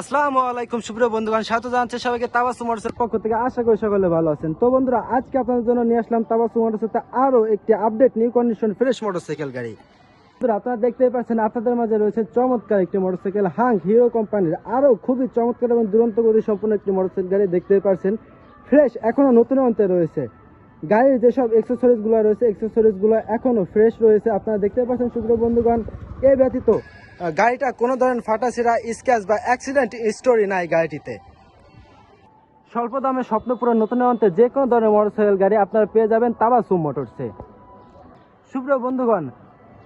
আসসালামু আলাইকুম সুপ্রিয় বন্ধুগণ। স্বাগত জানাচ্ছি সবাইকে তাবাসু মোটরসের পক্ষ থেকে। আশা করি সকলে ভালো আছেন। তো বন্ধুরা আজকে আপনাদের জন্য নিয়ে আসলাম তাবাসু মোটরসের আরও একটি update new condition fresh motorcycle গাড়ি। বন্ধুরা, আপনারা দেখতেই পাচ্ছেন আপনাদের মাঝে রয়েছে চমৎকার একটি মোটরসাইকেল হাং হিরো কোম্পানির আরও খুবই চমৎকার এবং দুরন্ত গতি সম্পূর্ণ একটি মোটরসাইকেল গাড়ি দেখতেই পাচ্ছেন। ফ্রেশ এখনও নতুন অন্তে রয়েছে। গাড়ির যেসব এক্সেসরিজগুলো রয়েছে এক্সেসরিজগুলো এখনও ফ্রেশ রয়েছে। আপনারা দেখতে পাচ্ছেন সুপ্রিয় বন্ধুগণ এ ব্যতীত গাড়িটা কোনো ধরনের ফাটাছিরা স্ক্যাচ বা অ্যাক্সিডেন্ট স্টোরি নাই গাড়িটিতে। স্বল্প দামে স্বপ্নপুরের নতুন অন্তে যে কোনো ধরনের মোটরসাইকেল গাড়ি আপনারা পেয়ে যাবেন তাবাসুম মোটরসে। সুপ্রিয় বন্ধুগণ,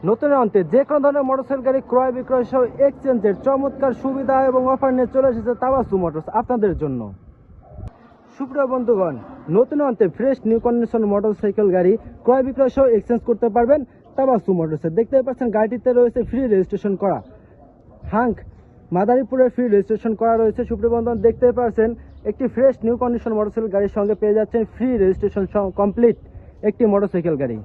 নতুন অন্তে যে কোনো ধরনের মোটরসাইকেল গাড়ি ক্রয় বিক্রয় সহ এক্সচেঞ্জের চমৎকার সুবিধা এবং অফার নিয়ে চলে এসেছে তাবাসু মোটরস আপনাদের জন্য। সুপ্রিয় বন্ধুগণ, নতুন অন্তে ফ্রেশ নিউ কন্ডিশন মোটরসাইকেল গাড়ি ক্রয় বিক্রয় সহ এক্সচেঞ্জ করতে পারবেন তাবাসু মোটরসে। দেখতে পাচ্ছেন গাড়িটিতে রয়েছে ফ্রি রেজিস্ট্রেশন করা। হাঙ্ক মাদারীপুরে ফ্রি রেজিস্ট্রেশন করা রয়েছে। সুপ্রিয় দেখতে পাচ্ছেন, একটি ফ্রেশ নিউ কন্ডিশন মোটরসাইকেল গাড়ির সঙ্গে পেয়ে যাচ্ছেন। ফ্রি রেজিস্ট্রেশন কমপ্লিট একটি মোটরসাইকেল গাড়ি।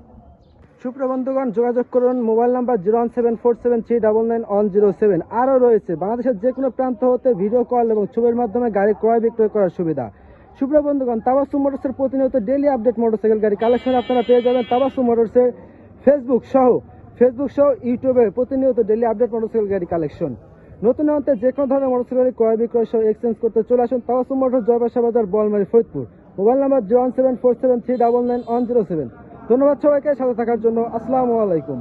সুপ্রিয় বন্ধুগণ যোগাযোগ করুন, mobile number zero one seven four seven three double nine one zero seven. আরও রয়েছে, বাংলাদেশের যে কোনো প্রান্ত হতে ভিডিও কল এবং ছবির মাধ্যমে গাড়ি ক্রয়, বিক্রয় করার সুবিধা। সুপ্রিয় বন্ধুগণ তাবাসু মোটরসের প্রতিনিয়ত ডেলি আপডেট মোটরসাইকেল গাড়ি কালেকশন আপনারা পেয়ে যাবেন। তাবাসু মোটরসের ফেসবুক সহ ফেসবুক সহ ইউটিউবে প্রতিনিয়ত ডেলি আপডেট মোটরসাইকেল গাড়ি কালেকশন নতুন অন্তে যে কোনো ধরনের মোটরসাইকেল ক্রয়, বিক্রয় সহ এক্সচেঞ্জ করতে চলে আসুন Tawasu motor Joybasa Bazar, Balmari, Faridpur. Mobile number zero one seven four seven three double nine one zero seven ধন্যবাদ সবাইকে, সাথে থাকার জন্য আসসালামু আলাইকুম।